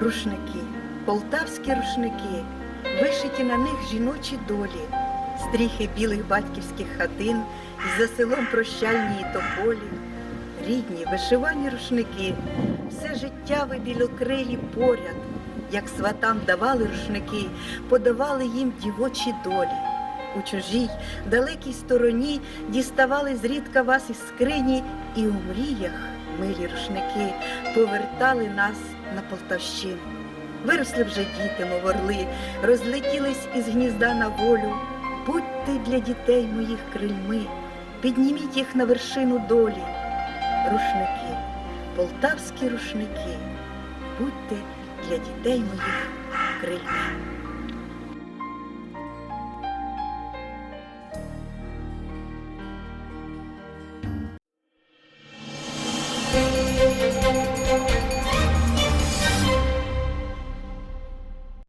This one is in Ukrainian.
Рушники, полтавські рушники, вишиті на них жіночі долі, стріхи білих батьківських хатин, і за селом прощальні тополі. Рідні вишивані рушники, все життя ви білокрилі поряд, як сватам давали рушники, подавали їм дівочі долі. У чужій далекій стороні діставали зрідка вас із скрині, і у мріях милі рушники повертали нас на Полтавщину. Виросли вже діти, мов орли, розлетілись із гнізда на волю. Будьте для дітей моїх крильми, підніміть їх на вершину долі. Рушники, полтавські рушники, будьте для дітей моїх крильми.